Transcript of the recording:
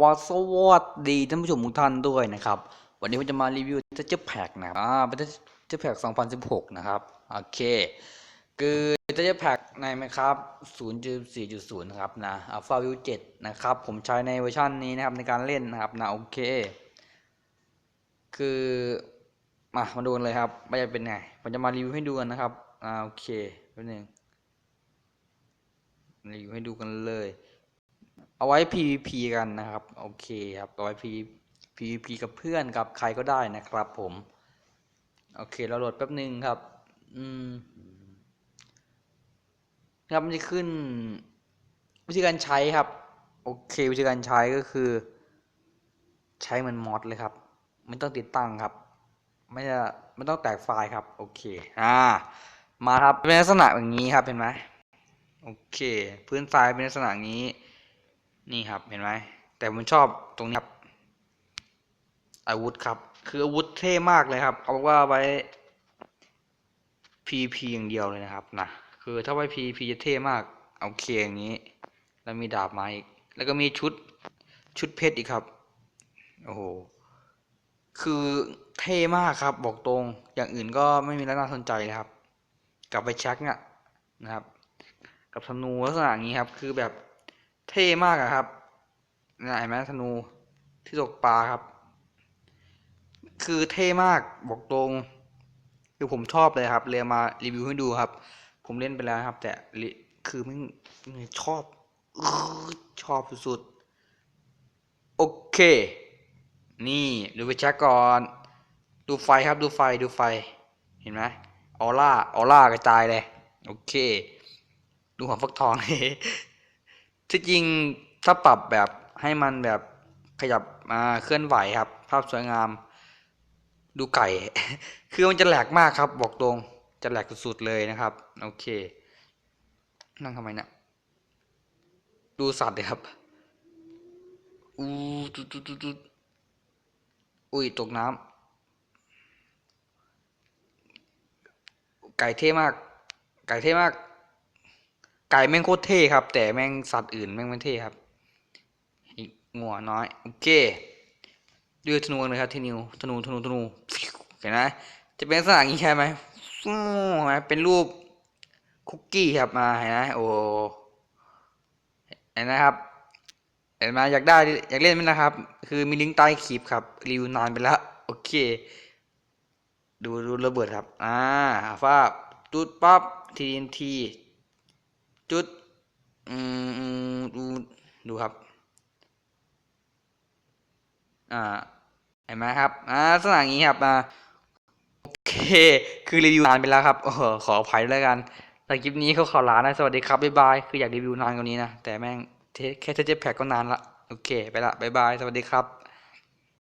ว่าสวัสดีท่านผู้ชมทุกท่านด้วยนะครับ วันนี้ผมจะมารีวิวเทเจอร์แพ็กนะครับอ่าเป็นเทเจอร์แพ็ก2016 นะครับ โอเค คือเทเจอร์แพ็กในไหมครับ 0.4.0 นะครับนะ Alpha View 7นะครับ ผมใช้ในเวอร์ชันนี้นะครับในการเล่นนะครับนะโอเค คือมามาดูกันเลยครับว่าจะเป็นไง ผมจะมารีวิวให้ดูกันนะครับอ่าโอเคแป๊บนึงรีวิวให้ดูกันเลย เอาไว้ PVP กันนะครับ โอเคครับเอาไว้ PVP กับเพื่อนกับใครก็ได้นะครับผม โอเคเราโหลดแป๊บหนึ่งครับ อืมครับมันจะขึ้น วิธีการใช้ครับ โอเค วิธีการใช้ก็คือ ใช้เหมันมอดเลยครับ ไม่ต้องติดตั้งครับ ไม่จะไม่ต้องแตกไฟล์ครับ โอเค อ่า มาครับเป็นลักษณะอย่างนี้ครับเห็นไหมโอเค พื้นทรายเป็นลักษณะนี้ นี่ครับเห็นไหมแต่ผมชอบตรงนี้ครับ อาวุธครับ คืออาวุธเท่มากเลยครับ เอาว่าไว้ PP อย่างเดียวเลยนะครับนะคือถ้าไว้ PP จะเท่มาก เอาเคอย่างนี้ แล้วมีดาบมาอีก แล้วก็มีชุดชุดเพชรอีกครับ โอ้โห คือเท่มากครับ บอกตรง อย่างอื่นก็ไม่มีแล้วน่าสนใจเลยครับ กลับไปช็คเนี่ยนะครับ กับธนูลักษณะอย่างนี้ครับ คือแบบ เท่มากอะครับนะเห็นไหมธนูที่ตกปลาครับ คือเท่มากบอกตรง คือผมชอบเลยครับเลยมารีวิวให้ดูครับ ผมเล่นไปแล้วครับ แต่คือไม่ชอบอชอบสุดๆโอเค นี่ดูไปช็คก่อน ดูไฟครับดูไฟดูไฟ เห็นไหมออร่าออร่ากระจายเลย โอเค ดูหัวฟักทอง ที่จริงถ้าปรับแบบให้มันแบบขยับมาเคลื่อนไหวครับ ภาพสวยงาม ดูไก่ คือมันจะแหลกมากครับ บอกตรงจะแหลกสุดๆเลยนะครับ โอเค นั่งทำไมเนะดูสัตว์เลยครับอู้ตุ๊ดตุ๊ดตุ๊ดตุ๊ดอุ้ยตกน้ำไก่เท่มาก ไก่เท่มาก ไก่แม่งโคตรเท่ครับ แต่แม่งสัตว์อื่นแม่งไม่เท่ครับอีกงัวน้อยโอเคดูธนูกันเลยครับที่นิวธนูธนูธนูเห็นไหมจะเป็นลักษณะอย่างนี้ใช่ไหมเห็นไหมเป็นรูปคุกกี้ครับมาเห็นไหมโอ้เห็นไหมครับเห็นไหมอยากได้อยากเล่นไหมนะครับ คือมีลิงก์ใต้คลิปครับรีวิวนานไปแล้วโอเค ดูดูระเบิดครับอ่าฟ้าจุดปั๊บ TNT จุดดูดูครับ อ่าเห็นไหมครับอ่าลักษณะอย่านี้ครับอ่าโอเค คือรีวิวนานไปแล้วครับเออขออภัยด้วยแล้วกันแต่คลิปนี้เขาขอลานะ สวัสดีครับบ๊ายบายคืออยากรีวิวนานกว่านี้นะ แต่แม่งแค่เทเจแพ็กก็นานละ โอเค ไปละบ๊ายบาย สวัสดีครับ